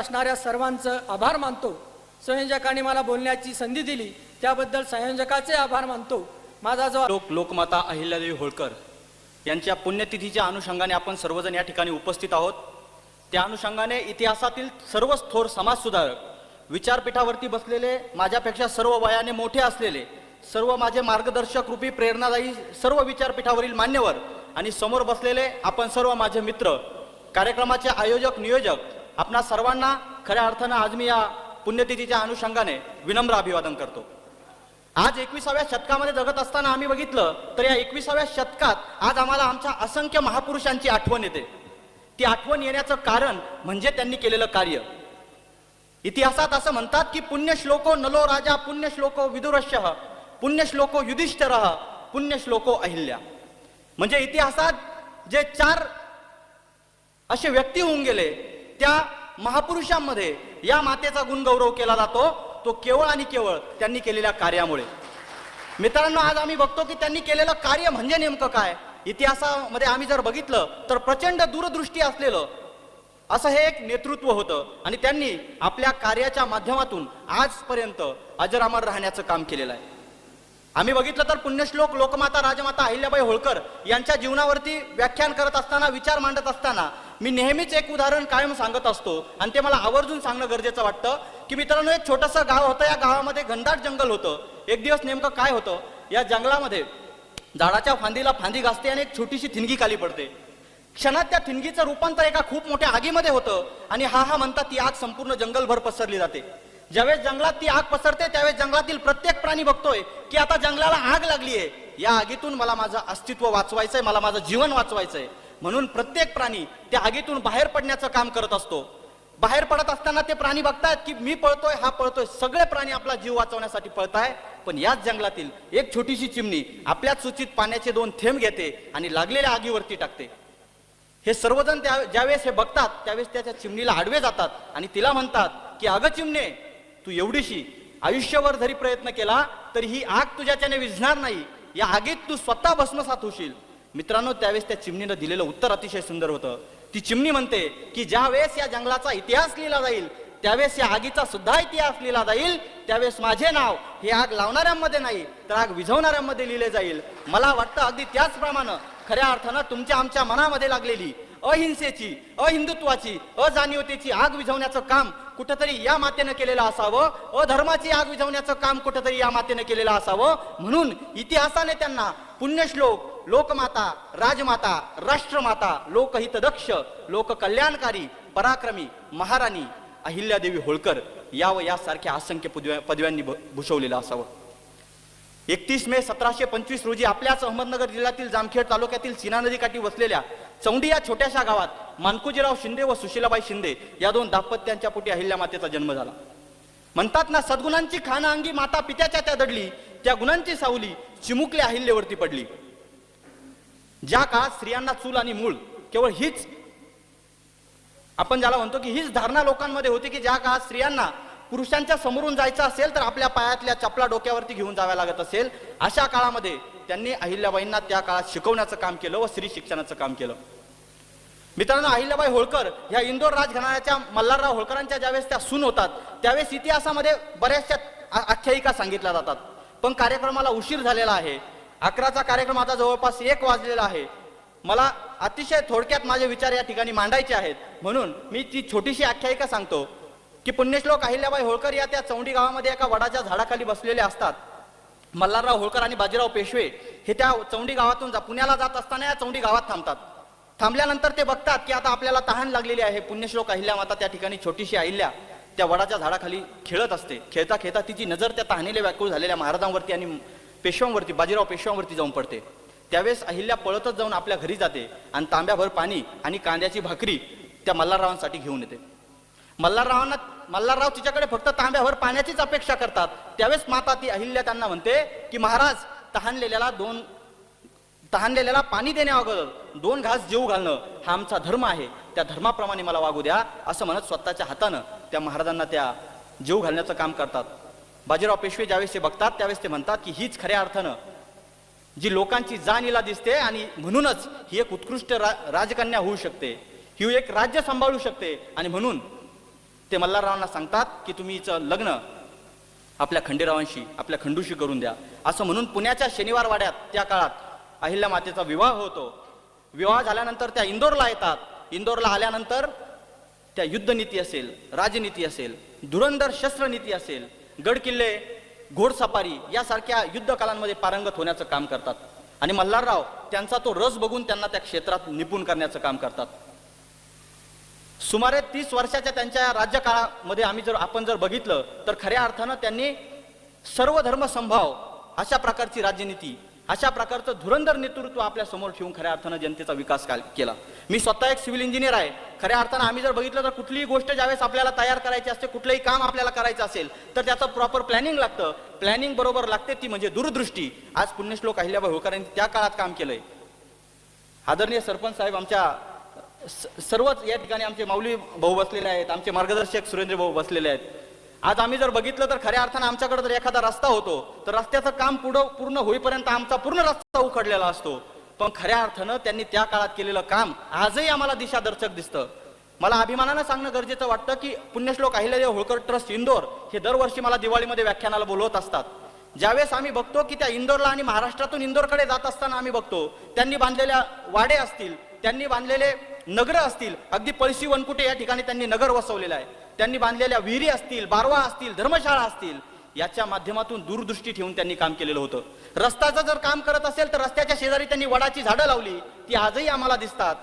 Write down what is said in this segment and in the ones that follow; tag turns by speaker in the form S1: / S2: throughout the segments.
S1: असणाऱ्या सर्वांचं आभार मानतो. संयोजकांनी मला बोलण्याची संधी दिली त्याबद्दल संयोजकाचे आभार मानतो. माझा जो
S2: लोक लोकमाता अहिल्यादेवी होळकर यांच्या पुण्यतिथीच्या अनुषंगाने आपण सर्वजण या ठिकाणी उपस्थित आहोत. त्या अनुषंगाने इतिहासातील सर्वच थोर समाजसुधारक विचारपीठावरती बसलेले माझ्यापेक्षा सर्व वयाने मोठे असलेले सर्व माझे मार्गदर्शक रूपी प्रेरणादायी सर्व विचारपीठावरील मान्यवर आणि समोर बसलेले आपण सर्व माझे मित्र कार्यक्रमाचे आयोजक नियोजक आपणा सर्वांना खऱ्या अर्थानं आज मी या पुण्यतिथीच्या अनुषंगाने विनम्र अभिवादन करतो. आज एकविसाव्या शतकामध्ये जगत असताना आम्ही बघितलं तर या एकविसाव्या शतकात आज आम्हाला आमच्या असंख्य महापुरुषांची आठवण येते. ती आठवण येण्याचं कारण म्हणजे त्यांनी केलेलं कार्य. इतिहासात असं म्हणतात की पुण्य श्लोको नलो राजा पुण्य श्लोको विदुरश्य पुण्य श्लोको युधिष्ठर पुण्य श्लोको अहिल्या. म्हणजे इतिहासात जे चार असे व्यक्ती होऊन गेले त्या महापुरुषांमध्ये या मातेचा गुणगौरव केला जातो तो केवळ आणि केवळ त्यांनी केलेल्या कार्यामुळे. मित्रांनो आज आम्ही बघतो की त्यांनी केलेलं कार्य म्हणजे नेमकं काय? इतिहासामध्ये आम्ही जर बघितलं तर प्रचंड दूरदृष्टी असलेलं असं हे एक नेतृत्व होतं. आणि त्यांनी आपल्या कार्याच्या माध्यमातून आजपर्यंत अजरामर राहण्याचं काम केलेलं आहे. आम्ही बघितलं तर पुण्यश्लोक लोकमाता राजमाता अहिल्याबाई होळकर यांच्या जीवनावरती व्याख्यान करत असताना विचार मांडत असताना मी नेहमीच एक उदाहरण कायम सांगत असतो आणि ते मला आवर्जून सांगणं गरजेचं वाटतं की मित्रांनो एक छोटंसं गाव होतं. या गावामध्ये घनदाट जंगल होतं. एक दिवस नेमकं काय होतं? या जंगलामध्ये झाडाच्या फांदीला फांदी घासते आणि एक छोटीशी थिणगी खाली पडते. क्षणात त्या थिनगीचं रूपांतर एका खूप मोठ्या आगीमध्ये होतं आणि हा हा म्हणतात ती आग संपूर्ण जंगलभर पसरली जाते. ज्यावेळेस जंगलात ती आग पसरते त्यावेळेस जंगलातील प्रत्येक प्राणी बघतोय की आता जंगलाला आग लागली आहे या आगीतून मला माझं अस्तित्व वाचवायचंय मला माझं जीवन वाचवायचंय. म्हणून प्रत्येक प्राणी त्या आगीतून बाहेर पडण्याचं काम करत असतो. बाहेर पडत असताना ते प्राणी बघतायत की मी पळतोय हा पळतोय सगळे प्राणी आपला जीव वाचवण्यासाठी पळताय. पण याच जंगलातील एक छोटीशी चिमणी आपल्याच सूचित पाण्याचे दोन थेंब घेते आणि लागलेल्या आगीवरती टाकते. हे सर्वजण त्या ज्यावेळेस हे बघतात त्यावेळेस त्याच्या चिमणीला आडवे जातात आणि तिला म्हणतात की अगं चिमणे तू एवढीशी आयुष्यभर जरी प्रयत्न केला तरी ही आग तुझ्याच्याने विझणार नाही. या आगीत तू स्वतः भस्मसात होशील. मित्रांनो त्यावेळेस त्या चिमणीनं दिलेलं उत्तर अतिशय सुंदर होतं. ती चिमणी म्हणते की ज्या वेळेस या जंगलाचा इतिहास लिहिला जाईल त्यावेळेस या आगीचा सुद्धा इतिहास लिहिला जाईल. त्यावेळेस माझे नाव हे आग लावणाऱ्यांमध्ये नाही तर आग विझवणाऱ्यांमध्ये लिहिले जाईल. मला वाटतं अगदी त्याचप्रमाणे खऱ्या अर्थानं तुमच्या आमच्या मनामध्ये लागलेली अहिंसेची अहिंदुत्वाची अजाणीवतेची आग विझवण्याचं काम कुठंतरी या मातेनं केलेलं असावं अधर्माची आग विझवण्याचं काम कुठंतरी या मातेनं केलेलं असावं. म्हणून इतिहासाने त्यांना पुण्यश्लोक लोकमाता राजमाता राष्ट्रमाता लोकहितदक्ष लोककल्याणकारी पराक्रमी महाराणी अहिल्यादेवी होळकर या व यासारख्या असंख्य पदव्या पदव्यांनी भूषवलेलं असावं. एकतीस मे सतराशे पंचवीस रोजी आपल्याच अहमदनगर जिल्ह्यातील जामखेड तालुक्यातील सीना नदीकाठी वसलेल्या चौंडी या छोट्याशा गावात मानकुजीराव शिंदे व सुशीलाबाई शिंदे या दोन दाम्पत्यांच्या पोटी अहिल्या मातेचा जन्म झाला. म्हणतात ना सद्गुणांची खाना अंगी माता पित्याच्या त्या दडली त्या गुणांची सावली चिमुकल्या अहिल्यावरती पडली. ज्या काळात स्त्रियांना चूल आणि मूळ केवळ हीच आपण ज्याला म्हणतो की हीच धारणा लोकांमध्ये होती की ज्या काळात स्त्रियांना पुरुषांच्या समोरून जायचं असेल तर आपल्या पायातल्या चपला डोक्यावरती घेऊन जाव्या लागत असेल. अशा काळामध्ये त्यांनी अहिल्याबाईंना त्या काळात शिकवण्याचं काम केलं व स्त्री शिक्षणाचं काम केलं. मित्रांनो अहिल्याबाई होळकर ह्या इंदोर राजघराण्याच्या मल्हारराव होळकरांच्या ज्यावेळेस त्या सून होतात त्यावेळेस इतिहासामध्ये बऱ्याचशा आख्यायिका सांगितल्या जातात. पण कार्यक्रमाला उशीर झालेला आहे. अकराचा कार्यक्रम आता जवळपास एक वाजलेला आहे. मला अतिशय थोडक्यात माझे विचार या ठिकाणी मांडायचे आहेत. म्हणून मी ती छोटीशी आख्यायिका सांगतो की पुण्यश्लोक अहिल्याबाई होळकर या त्या चौंडी गावामध्ये एका वडाच्या झाडाखाली बसलेले असतात. मल्हारराव होळकर आणि बाजीराव पेशवे हे त्या चौंडी गावातून जा पुण्याला जात असताना या चौंडी गावात थांबतात. थांबल्यानंतर ते बघतात की आता आपल्याला तहान लागलेली आहे. पुण्यश्लोक अहिल्या माता त्या ठिकाणी छोटीशी अहिल्या त्या वडाच्या झाडाखाली खेळत असते. खेळता खेळता तिची नजर त्या तहानेले व्याकुळ झालेल्या महाराजांवरती आणि पेशव्यांवरती बाजीराव पेशव्यांवरती जाऊन पडते. त्यावेळेस अहिल्या पळतच जाऊन आपल्या घरी जाते आणि तांब्याभर पाणी आणि कांद्याची भाकरी त्या मल्हाररावांसाठी घेऊन येते. मल्हाररावांना मल्हारराव तिच्याकडे फक्त तांब्याभर पाण्याचीच अपेक्षा करतात. त्यावेळेस माता ती अहिल्या त्यांना म्हणते की महाराज तहानलेल्याला दोन तहानलेल्याला पाणी देण्या अगोदर दोन घास जेव घालणं हा आमचा धर्म आहे. त्या धर्माप्रमाणे मला वागू द्या असं म्हणत स्वतःच्या हातानं त्या महाराजांना त्या जेव घालण्याचं काम करतात. बाजीराव पेशवे ज्यावेळेस ते बघतात त्यावेळेस ते म्हणतात की हीच खऱ्या अर्थानं जी लोकांची जाणीला दिसते आणि म्हणूनच ही एक उत्कृष्ट रा राजकन्या होऊ शकते. ही एक राज्य सांभाळू शकते आणि म्हणून ते मल्हाररावांना सांगतात की तुम्ही हिचं लग्न आपल्या खंडेरावांशी आपल्या खंडूशी करून द्या. असं म्हणून पुण्याच्या शनिवार वाड्यात त्या काळात अहिल्या मातेचा विवाह होतो. विवाह झाल्यानंतर त्या इंदोरला येतात. इंदोरला आल्यानंतर त्या युद्धनीती असेल राजनीती असेल धुरंधर शस्त्रनीती असेल गड किल्ले घोडसफारी यासारख्या युद्धकालांमध्ये पारंगत होण्याचं काम करतात. आणि मल्हारराव त्यांचा तो रस बघून त्यांना त्या क्षेत्रात निपुण करण्याचं काम करतात. सुमारे तीस वर्षाच्या त्यांच्या राज्यकाळामध्ये आम्ही जर आपण जर बघितलं तर खऱ्या अर्थानं त्यांनी सर्व धर्मसंभाव अशा प्रकारची राजनीती अशा प्रकारचं धुरंधर नेतृत्व आपल्यासमोर ठेवून खऱ्या अर्थानं जनतेचा विकास केला मी स्वतः एक सिव्हिल इंजिनियर आहे. खऱ्या अर्थानं आम्ही जर बघितलं तर कुठलीही गोष्ट ज्यावेळेस आपल्याला तयार करायची असते कुठलंही काम आपल्याला करायचं असेल तर त्याचं प्रॉपर प्लॅनिंग लागतं. प्लॅनिंग बरोबर लागते ती म्हणजे दूरदृष्टी. आज पुण्यश्लोक अहिल्याबाई होळकरांनी त्या काळात काम केलंय. आदरणीय सरपंच साहेब आमच्या स- सर्वच या ठिकाणी आमचे माऊली भाऊ बसलेले आहेत आमचे मार्गदर्शक सुरेंद्र भाऊ बसलेले आहेत. आज आम्ही जर बघितलं तर खऱ्या अर्थानं आमच्याकडे जर एखादा रस्ता होतो तर रस्त्याचं काम पुढं पूर्ण होईपर्यंत आमचा पूर्ण रस्ता उखडलेला असतो. पण खऱ्या अर्थानं त्यांनी त्या काळात केलेलं काम आजही आम्हाला दिशादर्शक दिसतं. मला अभिमानानं सांगणं गरजेचं वाटतं की पुण्यश्लोक अहिल्यादेव होळकर ट्रस्ट इंदोर हे दरवर्षी मला दिवाळीमध्ये व्याख्यानाला बोलवत असतात. ज्यावेळेस आम्ही बघतो की त्या इंदोरला आणि महाराष्ट्रातून इंदोरकडे जात असताना आम्ही बघतो त्यांनी बांधलेल्या वाडे असतील त्यांनी बांधलेले नगर असतील अगदी पळशी वनकुटे या ठिकाणी त्यांनी नगर वसवलेलं आहे. त्यांनी बांधलेल्या विहिरी असतील बारवा असतील धर्मशाळा असतील याच्या माध्यमातून दूरदृष्टी ठेवून त्यांनी काम केलेलं होतं. रस्त्याचं जर काम करत असेल तर रस्त्याच्या शेजारी त्यांनी वडाची झाडं लावली ती आजही आम्हाला दिसतात.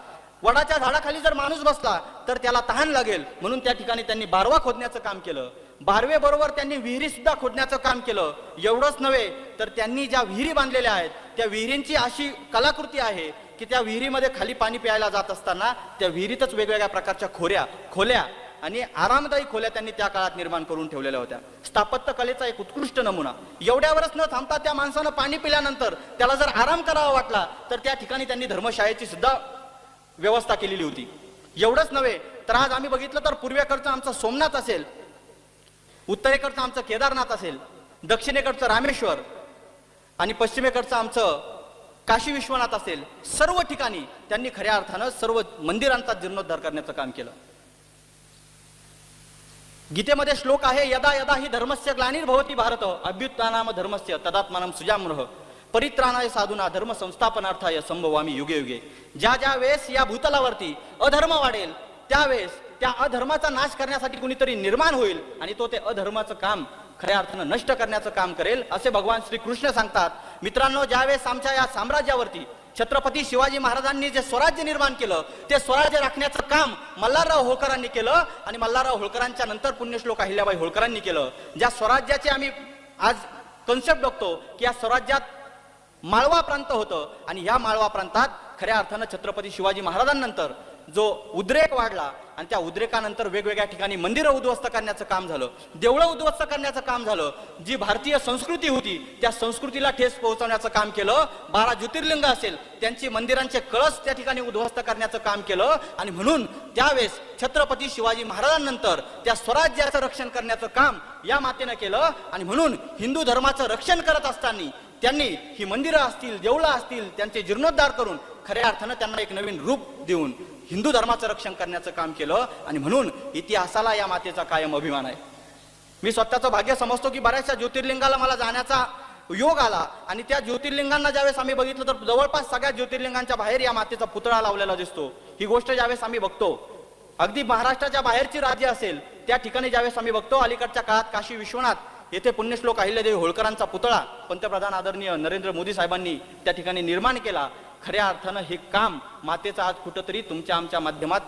S2: वडाच्या झाडाखाली जर माणूस बसला तर त्याला तहान लागेल. म्हणून त्या ठिकाणी त्यांनी बारवा खोदण्याचं काम केलं. बारवे बरोबर त्यांनी विहिरी सुद्धा खोदण्याचं काम केलं. एवढंच नव्हे तर त्यांनी ज्या विहिरी बांधलेल्या आहेत त्या विहिरींची अशी कलाकृती आहे की त्या विहिरीमध्ये खाली पाणी प्यायला जात असताना त्या विहिरीतच वेगवेगळ्या प्रकारच्या खोऱ्या खोल्या आणि आरामदायी खोल्या त्यांनी त्या काळात निर्माण करून ठेवलेल्या होत्या. स्थापत्य कलेचा एक उत्कृष्ट नमुना. एवढ्यावरच न थांबता त्या माणसानं पाणी पिल्यानंतर त्याला जर आराम करावा वाटला तर त्या ठिकाणी त्यांनी धर्मशाळेची सुद्धा व्यवस्था केलेली होती. एवढंच नव्हे तर आज आम्ही बघितलं तर पूर्वेकडचं आमचं सोमनाथ असेल उत्तरेकडचं आमचं केदारनाथ असेल दक्षिणेकडचं रामेश्वर आणि पश्चिमेकडचं आमचं काशी विश्वनाथ असेल सर्व ठिकाणी त्यांनी खऱ्या अर्थानं सर्व मंदिरांचा जीर्णोद्धार करण्याचं काम केलं. गीतेमध्ये श्लोक आहे यदा यदा ही धर्मस्य ग्लानिर्भवती भारत अभ्युत्थानाम धर्मस्य तदात्मानम सुजामृह परित्राणाय साधुना धर्म संस्थापनार्थाय संभवामी युगे युगे. ज्या ज्या वेळेस या भूतलावरती अधर्म वाढेल त्यावेळेस त्या अधर्माचा नाश करण्यासाठी कुणीतरी निर्माण होईल आणि तो ते अधर्माचं काम खऱ्या अर्थानं नष्ट करण्याचं काम करेल असे भगवान श्री कृष्ण सांगतात. मित्रांनो ज्यावेळेस आमच्या या साम्राज्यावरती छत्रपती शिवाजी महाराजांनी जे स्वराज्य निर्माण केलं ते स्वराज्य राखण्याचं काम मल्हारराव होळकरांनी केलं आणि मल्हारराव होळकरांच्या नंतर पुण्यश्लोक अहिल्याबाई होळकरांनी केलं. ज्या स्वराज्याचे आम्ही आज कन्सेप्ट बघतो की या स्वराज्यात माळवा प्रांत होतं आणि या माळवा प्रांतात खऱ्या अर्थानं छत्रपती शिवाजी महाराजांनंतर जो उद्रेक वाढला आणि त्या उद्रेकानंतर वेगवेगळ्या ठिकाणी मंदिरं उद्ध्वस्त करण्याचं काम झालं. देवळं उद्ध्वस्त करण्याचं काम झालं. जी भारतीय संस्कृती होती त्या संस्कृतीला ठेस पोहोचवण्याचं काम केलं. बारा ज्योतिर्लिंग असेल त्यांची मंदिरांचे कळस त्या ठिकाणी उद्ध्वस्त करण्याचं काम केलं. आणि म्हणून त्यावेळेस छत्रपती शिवाजी महाराजांनंतर त्या स्वराज्याचं रक्षण करण्याचं काम या मातेनं केलं. आणि म्हणून हिंदू धर्माचं रक्षण करत असताना त्यांनी ही मंदिरं असतील देवळं असतील त्यांचे जीर्णोद्धार करून खऱ्या अर्थानं त्यांना एक नवीन रूप देऊन हिंदू धर्माचं रक्षण करण्याचं काम केलं आणि म्हणून इतिहासाला या मातेचा कायम अभिमान आहे. मी स्वतःचं भाग्य समजतो की बऱ्याचशा ज्योतिर्लिंगाला मला जाण्याचा योग आला आणि त्या ज्योतिर्लिंगांना ज्यावेळेस आम्ही बघितलं तर जवळपास सगळ्या ज्योतिर्लिंगांच्या बाहेर या मातेचा पुतळा लावलेला दिसतो. ही गोष्ट ज्यावेळेस आम्ही बघतो अगदी महाराष्ट्राच्या बाहेरची राज्य असेल त्या ठिकाणी ज्यावेळेस आम्ही बघतो अलीकडच्या काळात काशी विश्वनाथ येथे पुण्यश्लोक अहिल्यादेवी होळकरांचा पुतळा पंतप्रधान आदरणीय नरेंद्र मोदी साहेबांनी त्या ठिकाणी निर्माण केला. खऱ्या अर्थानं हे काम मातेचं आज कुठंतरी तुमच्या आमच्या माध्यमात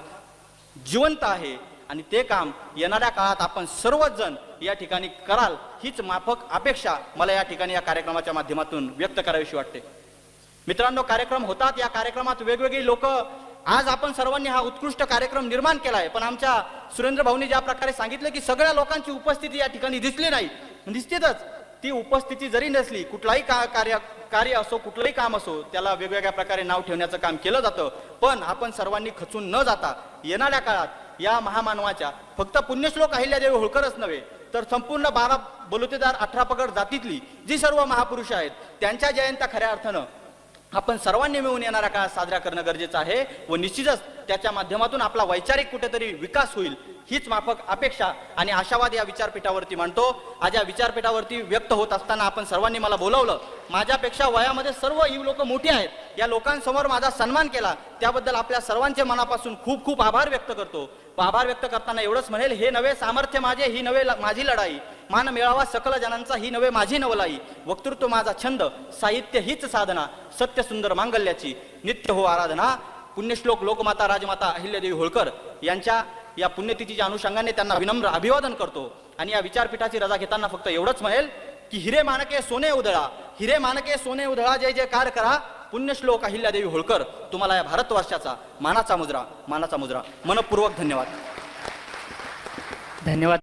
S2: जिवंत आहे. आणि ते काम येणाऱ्या काळात आपण सर्वच जण या ठिकाणी कराल हीच माफक अपेक्षा मला या ठिकाणी या कार्यक्रमाच्या माध्यमातून व्यक्त करावीशी वाटते. मित्रांनो कार्यक्रम होतात. या कार्यक्रमात वेगवेगळी लोक आज आपण सर्वांनी हा उत्कृष्ट कार्यक्रम निर्माण केला आहे पण आमच्या सुरेंद्र भाऊनी ज्या प्रकारे सांगितलं की सगळ्या लोकांची उपस्थिती या ठिकाणी दिसली नाही. दिसतेच ती उपस्थिती जरी नसली कुठलाही का कार्य कार्य असो कुठलंही काम असो त्याला वेगवेगळ्या प्रकारे नाव ठेवण्याचं काम केलं जातं. पण आपण सर्वांनी खचून न जाता येणाऱ्या काळात या महामानवाच्या फक्त पुण्यश्लोक अहिल्यादेवी होळकरच नव्हे तर संपूर्ण बारा बलुतेदार अठरा पगड जातीतली जी सर्व महापुरुष आहेत त्यांच्या जयंत्या खऱ्या अर्थानं आपण सर्वांनी मिळून येणाऱ्या काळात साजरा करणं गरजेचं आहे व निश्चितच त्याच्या माध्यमातून आपला वैचारिक कुठेतरी विकास होईल हीच माफक अपेक्षा आणि आशावाद या विचारपीठावरती मांडतो. आज या विचारपीठावरती व्यक्त होत असताना आपण सर्वांनी मला बोलावलं माझ्यापेक्षा वयामध्ये सर्व ही लोक मोठी आहेत या लोकांसमोर माझा सन्मान केला त्याबद्दल आपल्या सर्वांचे मनापासून खूप खूप आभार व्यक्त करतो. आभार व्यक्त करताना एवढंच म्हणेल हे नवे सामर्थ्य माझे ही नवे माझी लढाई. मान मिळावा सकल जनांचा ही नवे माझी नवलाई. वक्तृत्व माझा छंद साहित्य हीच साधना सत्य सुंदर मांगल्याची. नित्य हो आराधना पुण्यश्लोक लोकमाता राजमाता अहिल्यादेवी होळकर यांच्या या पुण्यतिथीच्या अनुषंगाने त्यांना विनम्र अभिवादन करतो. आणि या विचारपीठाची रजा घेताना फक्त एवढंच म्हणेल की हिरे मानके सोने उधळा हिरे मानके सोने उधळा जय कार्य करा पुण्यश्लोक अहिल्यादेवी होळकर तुम्हाला या भारतवर्षाचा मानाचा मुद्रा मानाचा मुद्रा. मनपूर्वक धन्यवाद.
S3: धन्यवाद.